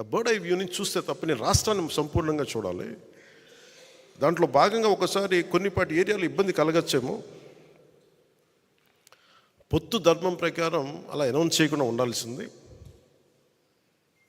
ఆ bird eye view నుంచి చూస్తే తప్ప నేను రాష్ట్రాన్ని సంపూర్ణంగా చూడాలి. దాంట్లో భాగంగా ఒకసారి కొన్నిపాటి ఏరియాలో ఇబ్బంది కలగచ్చేమో. పొత్తు ధర్మం ప్రకారం అలా అనౌన్స్ చేయకుండా ఉండాల్సింది.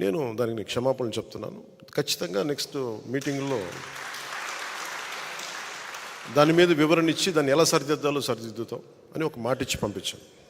నేను దానికి క్షమాపణలు చెప్తున్నాను. ఖచ్చితంగా నెక్స్ట్ మీటింగ్లో దాని మీద వివరణ ఇచ్చి దాన్ని ఎలా సరిదిద్దాలో సరిదిద్దుతాం అని ఒక మాట ఇచ్చి పంపించాను.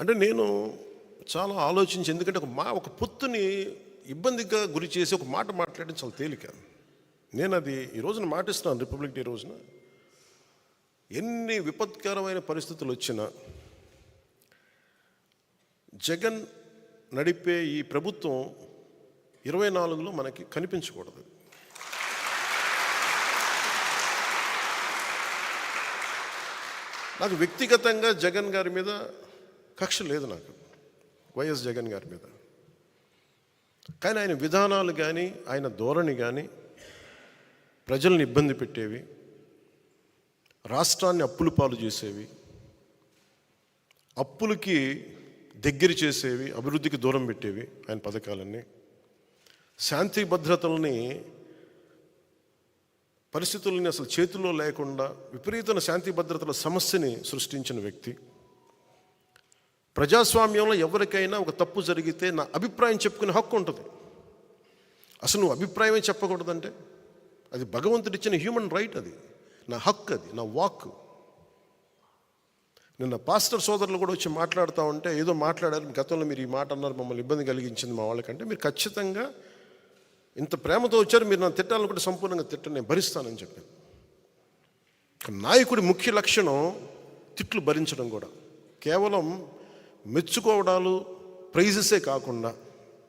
అంటే నేను చాలా ఆలోచించి ఎందుకంటే ఒక మా ఒక పొత్తుని ఇబ్బందిగా గురి చేసి ఒక మాట మాట్లాడడం చాలా తేలిక. నేను అది ఈ రోజున మాటిస్తున్నాను రిపబ్లిక్ డే రోజున. ఎన్ని విపత్కరమైన పరిస్థితులు వచ్చినా జగన్ నడిపే ఈ ప్రభుత్వం ఇరవై నాలుగులో మనకి కనిపించకూడదు. నాకు వ్యక్తిగతంగా జగన్ గారి మీద కక్ష లేదు నాకు. వైఎస్ జగన్ గారి మీద. కానీ ఆయన విధానాలు కానీ ఆయన ధోరణి కానీ ప్రజల్ని ఇబ్బంది పెట్టేవి రాష్ట్రాన్ని అప్పులు పాలు చేసేవి అప్పులకి దగ్గర చేసేవి అభివృద్ధికి దూరం పెట్టేవి ఆయన పథకాలన్నీ. శాంతి భద్రతల్ని పరిస్థితుల్ని అసలు చేతుల్లో లేకుండా విపరీతమైన శాంతి భద్రతల సమస్యని సృష్టించిన వ్యక్తి. ప్రజాస్వామ్యంలో ఎవరికైనా ఒక తప్పు జరిగితే నా అభిప్రాయం చెప్పుకునే హక్కు ఉంటుంది. అసలు నువ్వు అభిప్రాయమే చెప్పకూడదంటే? అది భగవంతుడిచ్చిన హ్యూమన్ రైట్ అది. నా హక్కు అది నా వాక్ నిన్న పాస్టర్ సోదరులు కూడా వచ్చి మాట్లాడుతూ ఉంటే ఏదో మాట్లాడారు గతంలో మీరు ఈ మాట అన్నారు మమ్మల్ని ఇబ్బంది కలిగించింది మా వాళ్ళకంటే. మీరు ఖచ్చితంగా ఇంత ప్రేమతో వచ్చారు మీరు నన్ను తిట్టాలని కూడా సంపూర్ణంగా తిట్టని నేను భరిస్తానని చెప్పాను నాయకుడి ముఖ్య లక్షణం తిట్లు భరించడం కూడా. కేవలం మెచ్చుకోవడాలు ప్రైజెసే కాకుండా